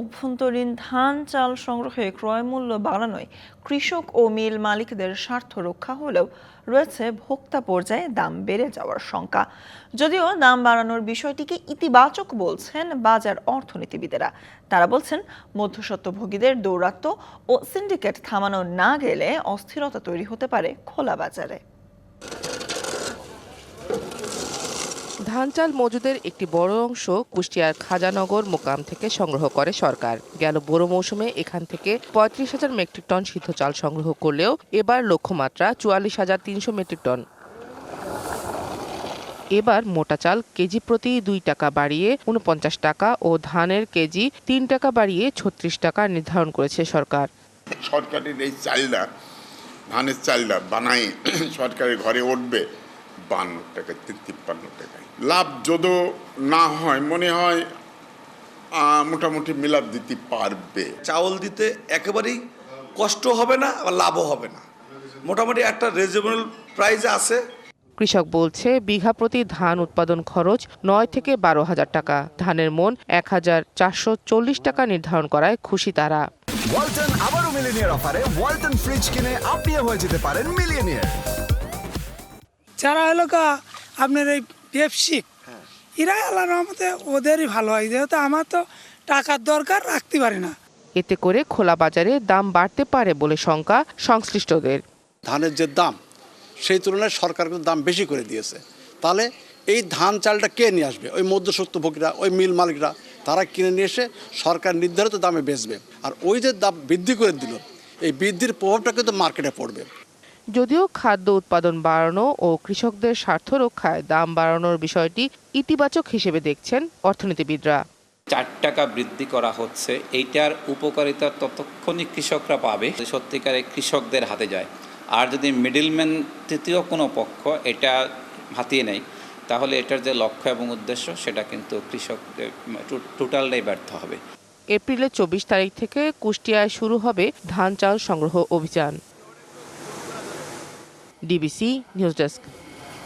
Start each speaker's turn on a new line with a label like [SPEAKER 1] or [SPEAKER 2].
[SPEAKER 1] অভ্যন্তরীণ ধান চাল সংগ্রহে ক্রয় মূল্য বাড়ানোয় কৃষক ও মিল মালিকদের স্বার্থ রক্ষা হলেও রয়েছে ভোক্তা পর্যায়ে দাম বেড়ে যাওয়ার শঙ্কা। যদিও দাম বাড়ানোর বিষয়টিকে ইতিবাচক বলছেন বাজার অর্থনীতিবিদেরা। তারা বলছেন, মধ্যস্বত্বভোগীদের দৌরাত্ম্য ও সিন্ডিকেট থামানো না গেলে অস্থিরতা তৈরি হতে পারে খোলা বাজারে।
[SPEAKER 2] ধান চাল মজুদের একটি বড় অংশ কুষ্টিয়ার খাজানগর মোকাম থেকে সংগ্রহ করে সরকার। গেল বড় মৌসুমে এখান থেকে পঁয়ত্রিশ হাজার মেট্রিক টন সিদ্ধ চাল সংগ্রহ করলেও এবার লক্ষ্যমাত্রা চুয়াল্লিশ হাজার তিনশো মেট্রিক টন। এবার মোটা চাল কেজি প্রতি দুই টাকা বাড়িয়ে উনপঞ্চাশ টাকা ও ধানের কেজি তিন টাকা বাড়িয়ে ছত্রিশ টাকা নির্ধারণ করেছে সরকার।
[SPEAKER 3] সরকারের এই চালটা, ধানের চালটা বানাই সরকারের ঘরে উঠবে। বান্ন টাকা তিপ্পান্ন টাকায়। লাভ যদিও না হয় মনে হয় মোটামুটি মিলাপ দিতে পারবে।
[SPEAKER 4] চাউল দিতে একেবারেই কষ্ট হবে না আবার লাভও হবে না। মোটামুটি একটা রিজনেবল প্রাইসে আছে।
[SPEAKER 2] কৃষক বলছে বিঘা প্রতি ধান উৎপাদন খরচ নয় থেকে বারো হাজার টাকা। ধানের মন এক হাজার চারশো চল্লিশ টাকা নির্ধারণ করায় খুশি তারা।
[SPEAKER 5] ওয়ালটন আবারও মিলিনিয়ার অফারে ওয়ালটন ফ্রিজ কিনে আপনিও হয়ে যেতে পারেন মিলিয়নিয়ার।
[SPEAKER 6] যারা হলো কা আপনার এই ব্যবসিক এরা আল্লাহ রহমতে ওদেরই ভালো হয়। যেহেতু আমার তো টাকার দরকার রাখতে পারি না।
[SPEAKER 2] এতে করে খোলা বাজারে দাম বাড়তে পারে বলে শঙ্কা সংশ্লিষ্টদের।
[SPEAKER 7] ধানের যে দাম সেই তুলনায় সরকার কিন্তু দাম বেশি করে দিয়েছে। তাহলে এই ধান চালটা কে নিয়ে আসবে? ওই মধ্যস্বত্বভোগীরা ওই মিল মালিকরা তারা কিনে নিয়ে এসে সরকার নির্ধারিত দামে বেচবে। আর ওই যে দাম বৃদ্ধি করে দিল এই বৃদ্ধির প্রভাবটা কিন্তু মার্কেটে পড়বে।
[SPEAKER 2] যদিও খাদ্য উৎপাদন বাড়ানো ও কৃষকদের স্বার্থ রক্ষায় দাম বাড়ানোর বিষয়টি ইতিবাচক হিসেবে দেখছেন অর্থনীতিবিদরা।
[SPEAKER 8] চার টাকা বৃদ্ধি করা হচ্ছে এইটার উপকারিতা ততক্ষণই কৃষকরা পাবে সত্যিকারে কৃষকদের হাতে যায়। আর যদি মিডলম্যান তৃতীয় কোনো পক্ষ এটা হাতিয়ে নেয় তাহলে এটার যে লক্ষ্য এবং উদ্দেশ্য সেটা কিন্তু কৃষকদের টোটালটাই ব্যর্থ হবে।
[SPEAKER 2] এপ্রিলের চব্বিশ তারিখ থেকে কুষ্টিয়ায় শুরু হবে ধান চাল সংগ্রহ অভিযান। DBC News Desk.